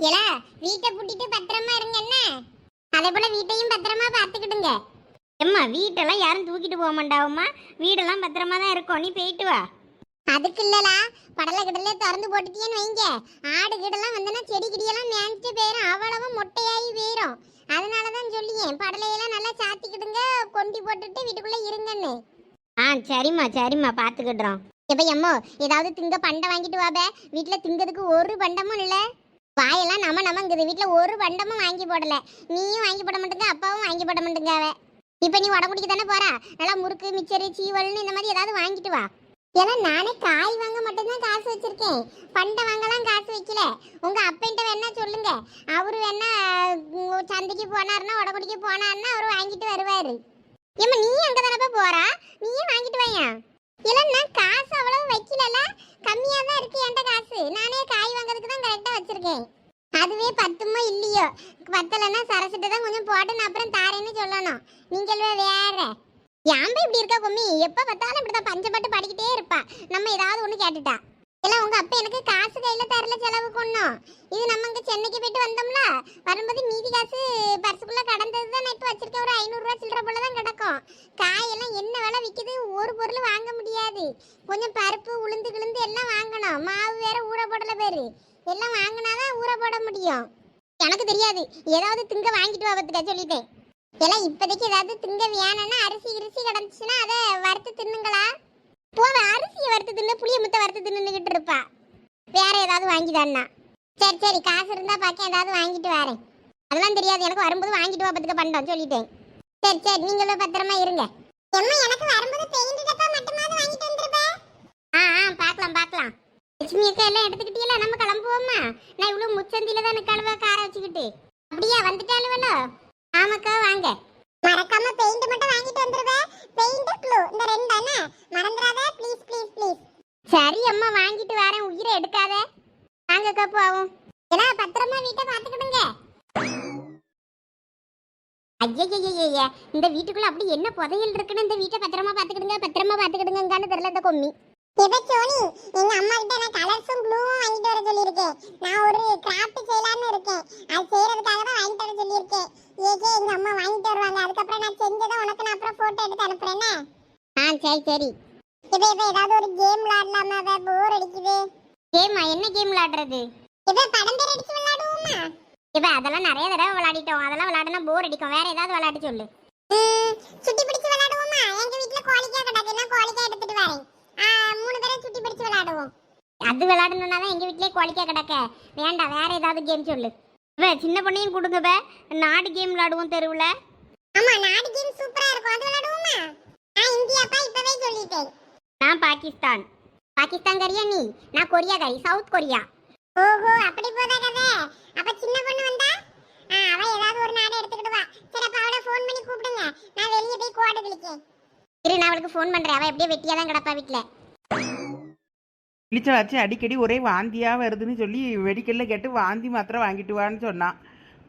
ஏலா வீட்டை பூட்டிட்டு பத்திரமா இருங்க என்ன? அதே போல வீட்டையும் பத்திரமா பார்த்துக்கிடுங்க. எம்மா வீட்டெல்லாம் யாரும் தூக்கிட்டு போக மாட்டாவும்மா. வீடெல்லாம் பத்திரமா தான் இருக்கும். நீ போயிட்டு வா. அதுக்கு இல்லலா படலை கிடல திறந்து போட்டுட்டீங்கன்னு வைங்க. ஆடு கிடலாம் வந்தனா செடி கிடியெல்லாம் மேய்ஞ்சிட்டு போயிடும் அவ்வளவு மொட்டையாகி போயிடும் அதனால தான் சொல்லியேன் படலையெல்லாம் நல்லா சாத்திக்கிடுங்க கொண்டி போட்டுட்டு வீட்டுக்குள்ள இருங்கன்னு. ஆ சரிம்மா சரிம்மா பார்த்துக்கிடுறோம். எப்ப எம்மோ ஏதாவது திங்க பண்டை வாங்கிட்டு வாப. வீட்டுல திங்கிறதுக்கு ஒரு பண்டமும் இல்ல. வாயெல்லாம் நம்ம நமங்குது. வீட்டில் ஒரு பண்டமும் வாங்கி போடல. நீயும் வாங்கி போட மாட்டேங்க அப்பாவும் வாங்கி போட மாட்டேங்க அவ நீ உடம்புடிக்கு தானே போறா? நல்லா முறுக்கு மிச்சரு சீவல்னு இந்த மாதிரி ஏதாவது வாங்கிட்டு வா. ஏன்னா நானே காய் வாங்க மட்டும்தான் காசு வச்சிருக்கேன். பண்டை வாங்கலாம் காசு வைக்கல. உங்க அப்பன்ட்ட வேணா சொல்லுங்க. அவரு வேணா சந்தைக்கு போனாருன்னா உடம்புடிக்கு போனாருன்னா அவரு வாங்கிட்டு வருவாரு. ஏமா நீ அங்கே தானே போறா? நீயும் வாங்கிட்டு வாயா? இல்லைண்ணா நான் காசு அவ்வளவு வைக்கலல. கம்மியாக தான் இருக்கு என்கிட்ட காசு. நானே காய் வாங்குறதுக்கு தான் கரெக்டாக வச்சிருக்கேன். அதுவே பத்துமோ இல்லையோ? பத்தலைன்னா சரசிட்ட தான் கொஞ்சம் போட்டு நான் அப்புறம் தாரேன்னு சொல்லணும். நீங்கள் வேற. யாம்பே இப்படி இருக்கா கும்மி எப்போ பார்த்தாலும் இப்படிதான் பஞ்சப்பட்டு படிக்கிட்டே இருப்பா. நம்ம ஏதாவது ஒன்று கேட்டுட்டா. இல்ல உங்க அப்பா எனக்கு காசு கையில தரல செலவு கொண்டோம் இது நம்ம இங்க சென்னைக்கு போயிட்டு வந்தோம்ல வரும்போது மீதி காசு பர்சுக்குள்ள கடந்தது தான் நான் இப்ப ஒரு ஐநூறுரூவா சில்லற போல தான் கிடக்கும். காயெல்லாம் என்ன விலை விற்கிது ஒரு பொருள் வாங்க முடியாது. கொஞ்சம் பருப்பு உளுந்து கிளுந்து எல்லாம் வாங்கணும். மாவு வேற ஊற போடல பேரு. எல்லாம் வாங்கினாதான் ஊற போட முடியும். எனக்கு தெரியாது. ஏதாவது திங்க வாங்கிட்டு வாபத்துக்க சொல்லிட்டேன். எல்லாம் இப்போதைக்கு ஏதாவது திங்க வேணும்னா அரிசி கிரிசி கிடந்துச்சுன்னா அதை வறுத்து தின்னுங்களா? போவ அரிசியை வறுத்துதுன்னு புளிய முத்த வறுத்து நின்றுக்கிட்டு இருப்பா. வேற ஏதாவது வாங்கிதான்னா. சரி சரி காசு இருந்தா பார்க்க ஏதாவது வாங்கிட்டு வரேன். அதெல்லாம் தெரியாது எனக்கு வரும்போது வாங்கிட்டு வா பத்துக்க பண்றோம் சொல்லிட்டேன். சரி சரி நீங்களும் பத்திரமா இருங்க. எம்மா எனக்கு வரும்போது பெயிண்ட் டப்பா மட்டுமாவது வாங்கிட்டு வந்துருப்ப? ஆ ஆ பார்க்கலாம் பார்க்கலாம் லட்சுமி அக்கா எல்லாம் எடுத்துக்கிட்டீங்களா நம்ம கிளம்புவோமா? நான் இவ்வளவு முச்சந்தியில தான் நிக்கழுவ காரை வச்சுக்கிட்டு. அப்படியா வந்துட்டாலுவலோ ஆமாக்கா வாங்க. மறக்காம பெயிண்ட் மட்டும் வாங்கிட்டு வந்துருவ. பெயிண்ட் க்ளூ இந்த ரெண்டானே மறந்துடாத. ப்ளீஸ் ப்ளீஸ் ப்ளீஸ் சரி அம்மா வாங்கிட்டு வரேன். உயிரை எடுக்காத. வாங்க கப்பு ஆகும் ஏன்னா பத்திரமா வீட்டை பார்த்துக்கிடுங்க. ஐயய்யய்யய்ய இந்த வீட்டுக்குள்ள அப்படி என்ன புதையல் இருக்குன்னு இந்த வீட்டை பத்திரமா பாத்துக்கிடுங்க பத்திரமா பாத்துக்கிடுங்கன்னு தெரியல இந்த கொம்மி. இப்ப சோனி எங்க அம்மா கிட்ட நான் கலர்ஸும் ப்ளூவும் வாங்கிட்டு வர சொல்லியிருக்கேன். நான் ஒரு கிராஃப்ட் செய்யலாம்னு இருக்கேன். அது செய்யறதுக்காக தான் வாங்கிட்டு வர சொல்லியிருக்கேன். ஏகே எங்க அம்மா வாங்கிட்டு வருவாங்க. அதுக்கப்புறம் நான் செஞ்சதை உனக்கு நான் அப்புறம் போட்டோ எடுத்து அனுப்புறேனே ஆ சரி சரி. இப்ப இப்ப ஏதாவது ஒரு கேம் விளையாடலாமா? போர் அடிக்குது. கேமா என்ன கேம் விளையாடுறது? இப்ப படம் பேர் அடிச்சு விளையாடுவோமா? இப்ப அதெல்லாம் நிறைய தடவை விளையாடிட்டோம். அதெல்லாம் விளையாடுனா போர் அடிக்கும். வேற ஏதாவது விளையாட்டு சொல்லு. சுட்டி பிடிச்சு விளையாடுவோமா? எங்க வீட்ல கோழிக்கா கிடக்கு. நான் கோழிக்கா எடுத்துட்டு வரேன். மூணு பேரும் சுட்டி பிடிச்சு விளையாடுவோம். அது விளையாடணும்னா தான் எங்க வீட்லயே கோழிக்கா கிடக்க. வேண்டாம் வேற ஏதாவது கேம் சொல்லு. வே சின்ன பொண்ணையும் கொடுங்க வே நாடு கேம் விளாடுவோம் தெருவில். ஆமா நாடு கேம் சூப்பரா இருக்கும். அது விளையாடுவோமா? நான் இந்தியாப்பா இப்பவே சொல்லிட்டேன். நான் பாகிஸ்தான். பாகிஸ்தான் கறியா நீ? நான் கொரியா கறி சவுத் கொரியா. ஓஹோ அப்படி போதா கதை? அப்ப சின்ன பொண்ணு வந்தா? ஆ, அவ ஏதாவது ஒரு நாடு எடுத்துக்கிட்டு வா சரி அப்ப அவளை ஃபோன் பண்ணி கூப்பிடுங்க. நான் வெளியே போய் கோடு கிளிக்கேன் இரு நான் அவளுக்கு ஃபோன் பண்றேன். அவ எப்படியே வெட்டியா தான் கிடப்பா வீட்ல. இளிச்சலாச்சு அடிக்கடி ஒரே வாந்தியாக வருதுன்னு சொல்லி மெடிக்கலில் கேட்டு வாந்தி மாத்திரை வாங்கிட்டு வான்னு சொன்னான்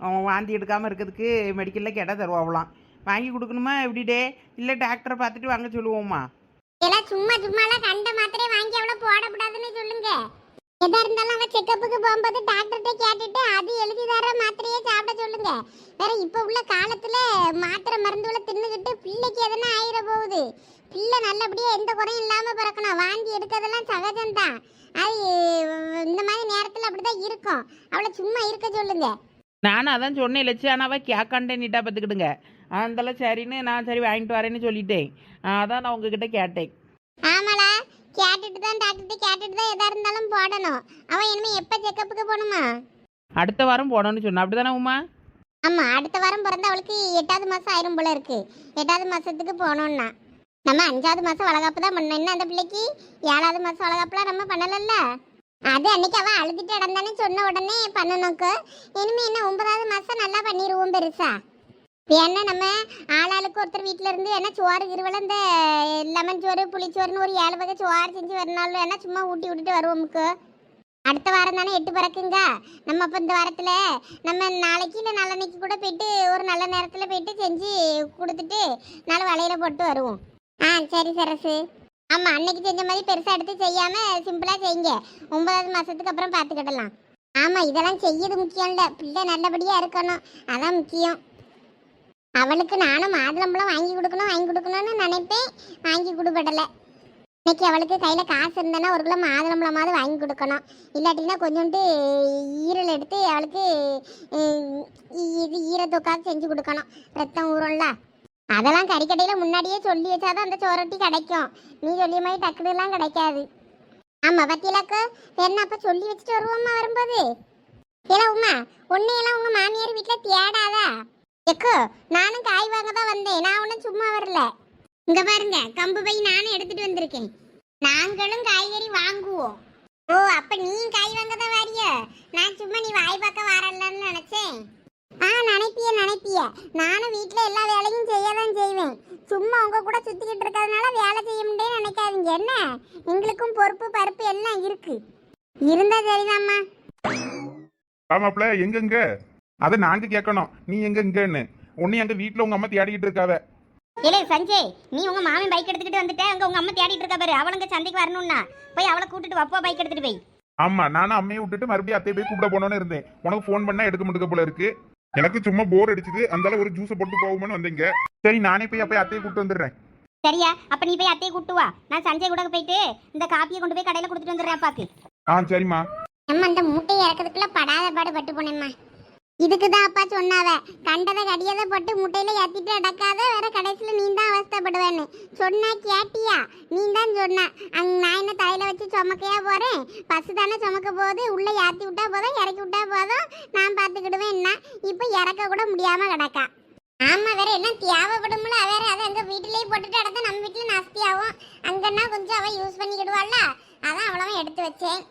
அவன் வாந்தி எடுக்காமல் இருக்கிறதுக்கு மெடிக்கலில் கேட்டால் தருவாங்களாம் வாங்கி கொடுக்கணுமா எப்படிடே இல்லை டாக்டரை பார்த்துட்டு வாங்க சொல்லுவோமா? எல்லாம் சும்மா சும்மாலாம் கண்ட மாத்திரையை வாங்கி அவளை போடக்கூடாதுன்னு சொல்லுங்க. எதா இருந்தாலும் அவ செக்கப்புக்கு போகும்போது டாக்டர்கிட்ட கேட்டுட்டு அது எழுதி தர மாத்திரையே சாப்பிட சொல்லுங்க. வேற இப்ப உள்ள காலத்துல மாத்திரை மருந்துகளை தின்னுகிட்டு பிள்ளைக்கு எதனா ஆயிர போகுது. பிள்ளை நல்லபடியா எந்த குறையும் இல்லாம பிறக்கணும். வாந்தி எடுக்கிறதெல்லாம் சகஜம்தான். அது இந்த மாதிரி நேரத்துல அப்படிதான் இருக்கும். அவளை சும்மா இருக்க சொல்லுங்க. நானும் அதான் சொன்னேன் இலச்சு ஆனால் அவள் கேட்காண்டே நீட்டாக பார்த்துக்கிடுங்க. அதெல்லாம் சரின்னு நான் சரி வாங்கிட்டு வரேன்னு சொல்லிட்டேன். அதான் நான் உங்ககிட்ட கேட்டேன். ஆமாளா கேட்டுட்டு தான் டாக்டர்கிட்ட கேட்டுட்டு தான் எதா இருந்தாலும் போடணும். அவன் இனிமே எப்ப செக்கப்புக்கு போகணுமா? அடுத்த வாரம் போனோன்னு சொன்னா. அப்படி தானே உமா? ஆமா அடுத்த வாரம் பிறந்த அவளுக்கு எட்டாவது மாசம் ஆயிரும் போல இருக்கு. எட்டாவது மாசத்துக்கு போனோம்னா நம்ம அஞ்சாவது மாசம் வளகாப்பு தான் பண்ணோம் என்ன அந்த பிள்ளைக்கு? ஏழாவது மாசம் வளகாப்புலாம் நம்ம பண்ணலல்ல? அது அன்னைக்கு அவ அழுதுட்டு இடந்தானே சொன்ன உடனே பண்ணணும்க்கு இனிமே என்ன ஒன்பதாவது மாசம் நல்லா பண்ணிடுவோம் பெருசா. என்ன நம்ம ஆளாளுக்கு ஒருத்தர் வீட்டில இருந்து என்ன சோறு இருவல இந்த லெமன் சோறு புளிச்சோறுன்னு ஒரு ஏழு வகை சோறு செஞ்சு வரனாலும் என்ன சும்மா ஊட்டி விட்டுட்டு வருவோமுக்கு அடுத்த வாரம் தானே எட்டு பிறக்குங்க. நம்ம அப்போ இந்த வாரத்தில் நம்ம நாளைக்கு இல்லை நாளன்னைக்கு கூட போயிட்டு ஒரு நல்ல நேரத்தில் போயிட்டு செஞ்சு கொடுத்துட்டு நாலு வலையில் போட்டு வருவோம். ஆ சரி சரசு. ஆமாம் அன்னைக்கு செஞ்ச மாதிரி பெருசாக எடுத்து செய்யாமல் சிம்பிளாக செய்யுங்க. ஒன்பதாவது மாதத்துக்கு அப்புறம் பார்த்துக்கிடலாம் ஆமாம் இதெல்லாம் செய்யது முக்கியம் இல்லை பிள்ளை நல்லபடியாக இருக்கணும். அதான் முக்கியம். அவளுக்கு நானும் மாதுளம்பழம் வாங்கி கொடுக்கணும் வாங்கி கொடுக்கணும்னு நினைப்பேன். வாங்கி கொடுப்படலை இன்னைக்கு அவளுக்கு கையில் காசு இருந்தேன்னா ஒரு கிலோ மாதுளம்பழமாவது வாங்கி கொடுக்கணும். இல்லாட்டினா கொஞ்சோண்டு ஈரல் எடுத்து அவளுக்கு இது ஈரத்தொக்காவது செஞ்சு கொடுக்கணும். ரத்தம் ஊறும்ல. அதெல்லாம் கறிக்கடையில் முன்னாடியே சொல்லி வச்சாதான் அந்த சோரட்டி கிடைக்கும். நீ சொல்லிய மாதிரி டக்குனுலாம் கிடைக்காது. ஆமாம் பத்தியலாக்கு என்ன அப்போ சொல்லி வச்சுட்டு வருவோம்மா வரும்போது? இல்லை உமா உன்னையெல்லாம் உங்கள் மாமியார் வீட்டில் தேடாதா? எக்கோ நானும் காய் வாங்க தான் வந்தேன். நான் ஒன்றும் சும்மா வரல. இங்க பாருங்க கம்பு பை நானும் எடுத்துட்டு வந்திருக்கேன். நாங்களும் காய்கறி வாங்குவோம். ஓ அப்ப நீ காய் வாங்க தான் வாரிய? நான் சும்மா நீ வாய் பார்க்க வரலன்னு நினைச்சேன். ஆ நினைப்பிய நினைப்பிய. நானும் வீட்டில் எல்லா வேலையும் செய்ய தான் செய்வேன். சும்மா உங்க கூட சுத்திக்கிட்டு இருக்கிறதுனால வேலை செய்ய முடியும் நினைக்காதீங்க. என்ன? எங்களுக்கும் பொறுப்பு பருப்பு எல்லாம் இருக்கு. இருந்தா சரிதாம்மா. ஆமாப்ல எங்கெங்க? அதை நாங்க கேட்கணும். நீ எங்க இங்கன்னு. உன்னை எங்க வீட்டுல உங்க அம்மா தேடிக்கிட்டு இருக்காவ. இல்லை சஞ்சய் நீ உங்க மாமன் பைக் எடுத்துக்கிட்டு வந்துட்ட அங்க உங்க அம்மா தேடிட்டு இருக்கா பாரு. அவளுங்க சந்தைக்கு வரணும்னா. போய் அவளை கூட்டிட்டு வப்போ பைக் எடுத்துட்டு போய். ஆமா நானும் அம்மையை விட்டுட்டு மறுபடியும் அத்தையை போய் கூப்பிட போனோன்னு இருந்தேன். உனக்கு ஃபோன் பண்ணா எடுக்க முடியுக்க போல இருக்கு. எனக்கு சும்மா போர் அடிச்சுது. அந்தால ஒரு ஜூஸை போட்டு போகும்னு வந்தீங்க. சரி நானே போய் அப்போ அத்தையை கூப்பிட்டு வந்துடுறேன். சரியா? அப்ப நீ போய் அத்தையை கூட்டு வா. நான் சஞ்சய் கூட போயிட்டு இந்த காப்பியை கொண்டு போய் கடையில கொடுத்துட்டு வந்துடுறேன் அப்பாக்கு ஆ சரிம்மா. நம்ம அந்த முட்டையை இறக்கிறதுக்குள்ள படாத பாடு பட்டு போனேம்மா. இதுக்கு தான் அப்பா சொன்னாவ. கண்டதை கடியதை போட்டு முட்டையில ஏத்திட்டு அடக்காத வேற கடைசியில நீ தான் அவஸ்தைப்படுவேன்னு. சொன்னா கேட்டியா? நீ தான் சொன்ன. அங்க நான் என்ன தலையில வச்சு சுமக்கையா போறேன்? பசு தானே சுமக்க போகுது. உள்ள ஏத்தி விட்டா போதும் இறக்கி விட்டா போதும். நான் பாத்துக்கிடுவேன் என்ன? இப்போ இறக்க கூட முடியாம கிடக்கா. ஆமா வேற எல்லாம் தேவைப்படும்ல? வேற அதை அங்க வீட்டிலேயே போட்டுட்டு அடத்த நம்ம வீட்டுல நாஸ்தி ஆகும். அங்கன்னா கொஞ்சம் அவ யூஸ் பண்ணிக்கிடுவாள்ல? அதான் அவ்வளவா எடுத்து வச்சேன்.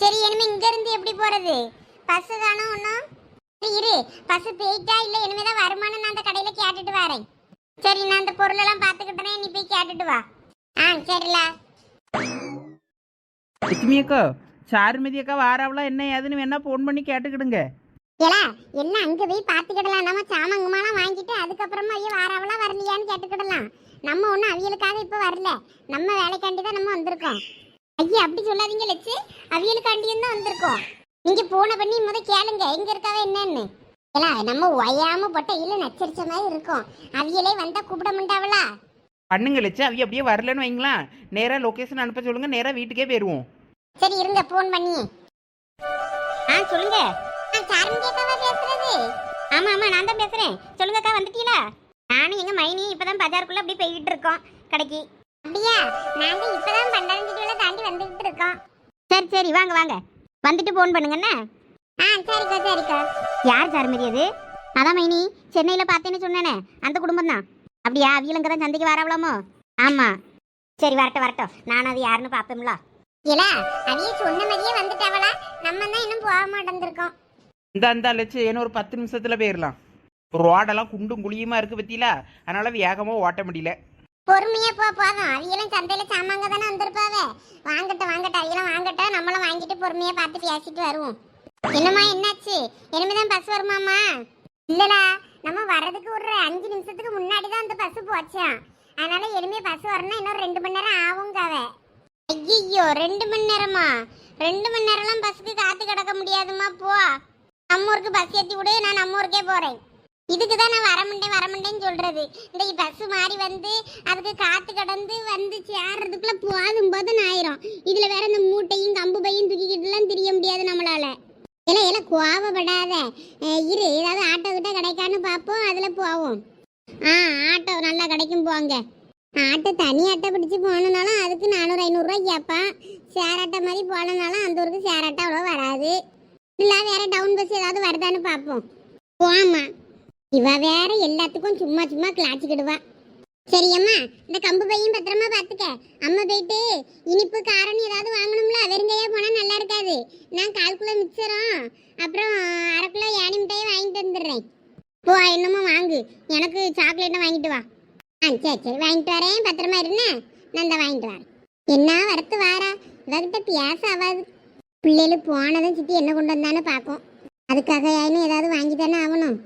சரி இனிமே இங்க இருந்து எப்படி போறது? பசு தானே ஒன்றும் இரு. பஸ் போயிட்டா இல்ல இனிமேதான் வருமானம் நான் அந்த கடையில கேட்டுட்டு வரேன். சரி நான் அந்த பொருள் எல்லாம் பாத்துக்கிட்டேன் நீ போய் கேட்டுட்டு வா. ஆ சரில. லட்சுமி அக்கா சாருமதி அக்கா வாராவளா என்ன ஏதுன்னு வேணா ஃபோன் பண்ணி கேட்டுக்கிடுங்க. ஏலா எல்லாம் அங்க போய் பாத்துக்கிடலாம் நம்ம சாமங்கமாலாம் வாங்கிட்டு அதுக்கப்புறமா ஐயோ வாராவளா வரலையான்னு கேட்டுக்கிடலாம். நம்ம ஒன்றும் அவியலுக்காக இப்போ வரல. நம்ம வேலைக்காண்டி தான் நம்ம வந்திருக்கோம். ஐயா அப்படி சொல்லாதீங்க லட்சு. அவியலுக்காண்டியும் தான் வந்திருக்கோம். நீங்க போன பண்ணி முத கேளுங்க. எங்க இருக்காவ என்னன்னு? ஏலா நம்ம ஒயாம போட்ட இல்ல நச்சரிச்ச மாதிரி இருக்கும். அவியலே வந்தா கூப்பிட மாட்டாவளா? பண்ணுங்க லட்சு அவி அப்படியே வரலன்னு வைங்களா? நேராக லொக்கேஷன் அனுப்ப சொல்லுங்க நேராக வீட்டுக்கே போயிடுவோம் சரி இருங்க போன் பண்ணி. ஆ சொல்லுங்க. சாரம்பியக்காவா பேசுறது? ஆமா ஆமா நான் தான் பேசுறேன். சொல்லுங்க அக்கா வந்துட்டீங்களா? நானும் எங்க மைனி இப்பதான் பஜாருக்குள்ள அப்படியே போய்கிட்டு இருக்கோம் கடைக்கு. அப்படியா? நாங்க இப்பதான் பண்டாரஞ்சிட்டுல தாண்டி வந்துகிட்டு இருக்கோம். சரி சரி வாங்க வாங்க. வந்துட்டு ஃபோன் பண்ணுங்கண்ணே ஆ சரிக்கா சரிக்கா. யார் சாருமதி அது? அதான் மைனி சென்னையில் பார்த்தேன்னு சொன்னேனே அந்த குடும்பம் தான் அப்படியா? அவியலங்க தான் சந்தைக்கு வரவளாமோ? ஆமா. சரி வரட்டும் வரட்டும். நான் அது யாருன்னு பார்ப்போம்ல இல்ல அவிய சொன்ன மாதிரியே வந்துட்டாவளா? நம்ம தான் இன்னும் போக மாட்டேந்திருக்கோம். இந்த அந்த லட்சு ஏன்னா ஒரு பத்து நிமிஷத்தில் போயிடலாம் ரோடெல்லாம் குண்டும் குழியுமா இருக்கு பத்தியில? அதனால வேகமாக ஓட்ட முடியல. பொறுமையா போ போதும். அவியெல்லாம் சந்தையில சாமாங்க தானே வந்திருப்பாவே. வாங்கட்ட வாங்கட்ட அவங்களும் வாங்கட்ட நம்மளும் வாங்கிட்டு பொறுமையா பார்த்து பேசிட்டு வருவோம். என்னம்மா என்னாச்சு? இனிமேதான் பஸ் வருமாமா இல்லடா நம்ம வர்றதுக்கு ஒரு அஞ்சு நிமிஷத்துக்கு முன்னாடி தான் அந்த பஸ் போச்சான் அதனால இனிமே பஸ் வரணும் இன்னும் ரெண்டு மணி நேரம் ஆகுங்காவ ஐயோ ரெண்டு மணி நேரமா? ரெண்டு மணி நேரம்லாம் பஸ்ஸுக்கு காத்து கிடக்க முடியாதும்மா போ. நம்ம ஊருக்கு பஸ் ஏற்றி விடு நான் நம்ம ஊருக்கே போறேன். இதுக்கு தான் நான் வரமுண்டேன் வரமுண்டேன்னு சொல்றது. இந்த பஸ் மாறி வந்து அதுக்கு காத்து கடந்து வந்து சேர்றதுக்குள்ள போதும் போதும் ஆயிரும். இதுல வேற இந்த மூட்டையும் கம்பு பையும் தூக்கிக்கிட்டுலாம் திரிய முடியாது நம்மளால. இல்ல இல்ல கோவப்படாத. இரு ஏதாவது ஆட்டோ கிட்ட கிடைக்கான்னு பார்ப்போம் அதுல போவோம். ஆ ஆட்டோ நல்லா கிடைக்கும் போங்க. ஆட்டோ தனி ஆட்டோ பிடிச்சி போகணுன்னாலும் அதுக்கு நானூறு ஐநூறுரூவா கேட்பான் ஷேர் ஆட்டோ மாதிரி போகலனாலும் அந்த ஊருக்கு ஷேர் ஆட்டோ அவ்வளோ வராது. இல்லை வேற டவுன் பஸ் ஏதாவது வருதான்னு பார்ப்போம் போமா இவ வேற எல்லாத்துக்கும் சும்மா சும்மா கிளாச்சிக்கிடுவா. சரி அம்மா இந்த கம்பு பையும் பத்திரமா பாத்துக்க. அம்மா போயிட்டு இனிப்பு காரம் ஏதாவது வாங்கணும்ல? வெறுங்கையா போனா நல்லா இருக்காது. நான் கால் கிலோ மிச்சரும். அப்புறம் அரை கிலோ ஏனி மிட்டாயும் வாங்கிட்டு வந்துடுறேன். போ என்னமோ வாங்கு. எனக்கு சாக்லேட்டை வாங்கிட்டு வா. ஆ சரி சரி. வாங்கிட்டு வரேன். பத்திரமா இருந்தேன் நான் தான் வாங்கிட்டு வரேன். என்ன வரத்து வாரா? இவகிட்ட பேச ஆகாது பிள்ளைகள் போனதும் சித்தி என்ன கொண்டு வந்தான்னு பார்க்கும் அதுக்காக யாரும் ஏதாவது வாங்கி தானே ஆகணும்.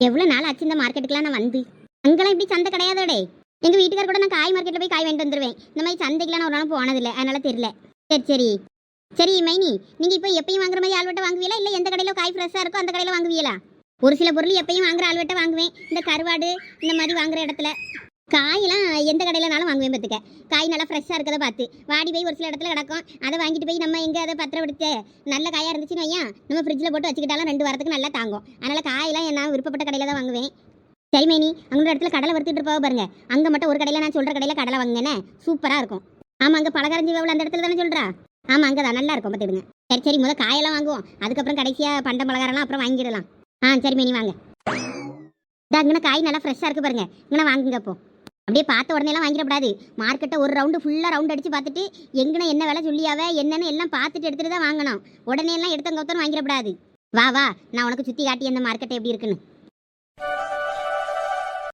எவ்வளோ நாள் ஆச்சு இந்த மார்க்கெட்டுக்குலாம் நான் வந்து? அங்கெல்லாம் இப்படி சந்தை கிடையாதோடே. எங்கள் வீட்டுக்கார கூட நான் காய் மார்க்கெட்டில் போய் காய் வாங்கிட்டு வந்துடுவேன் இந்த மாதிரி சந்தைக்கெலாம் நான் ஒரு நாள் போனதில்லை. அதனால தெரியல. சரி சரி. சரி மைனி நீங்க இப்போ எப்பயும் வாங்குற மாதிரி ஆள்வட்ட வாங்குவீங்களா இல்ல எந்த கடையில காய் ஃப்ரெஷ்ஷாக இருக்கோ அந்த கடையில வாங்குவீங்களா ஒரு சில பொருள் எப்பயும் வாங்குற ஆள்வட்ட வாங்குவேன். இந்த கருவாடு இந்த மாதிரி வாங்குற இடத்துல. காயெல்லாம் எந்த கடையிலனாலும் வாங்குவேன் பார்த்துக்க. காய் நல்லா ஃப்ரெஷ்ஷாக இருக்கதை பார்த்து. வாடி போய் ஒரு சில இடத்துல கிடக்கும். அதை வாங்கிட்டு போய் நம்ம எங்கே அதை பத்திரப்படுத்த நல்ல காயாக இருந்துச்சுன்னு வையா நம்ம ஃப்ரிட்ஜில் போட்டு வச்சுக்கிட்டாலும் ரெண்டு வாரத்துக்கு நல்லா தாங்கும். அதனால் காயெல்லாம் நான் விருப்பப்பட்ட கடையில் தான் வாங்குவேன். சரி மைனி அங்கே இடத்துல கடலை வறுத்துட்டு இருப்பாவ பாருங்க. அங்கே மட்டும் ஒரு கடையில் நான் சொல்கிற கடையில் கடலை வாங்கினேனே சூப்பராக இருக்கும். ஆமாம் அங்கே பலகாரஞ்சி வேவல் அந்த இடத்துல தானே சொல்கிறா ஆமாம் அங்கே தான் நல்லா இருக்கும் பார்த்துடுங்க சரி சரி முதல் காயெல்லாம் வாங்குவோம். அதுக்கப்புறம் கடைசியாக பண்ட பலகாரம்லாம் அப்புறம் வாங்கிடலாம். ஆ சரி மைனி வாங்க. இதாங்கன்னா காய் நல்லா ஃப்ரெஷ்ஷாக இருக்கு பாருங்க. இங்கே வாங்குங்க அப்போ அப்படியே பார்த்த உடனே எல்லாம் வாங்கிடக்கூடாது மார்க்கெட்டை ஒரு ரவுண்டு ஃபுல்லாக ரவுண்ட் அடித்து பார்த்துட்டு எங்கன என்ன விலை சொல்லியாவே என்னன்னு எல்லாம் பார்த்துட்டு எடுத்துகிட்டு தான் வாங்கணும். உடனே எல்லாம் எடுத்தங்க ஒருத்தரும் வாங்கிடக்கூடாது. வா வா நான் உனக்கு சுற்றி காட்டி அந்த மார்க்கெட்டை எப்படி இருக்குன்னு.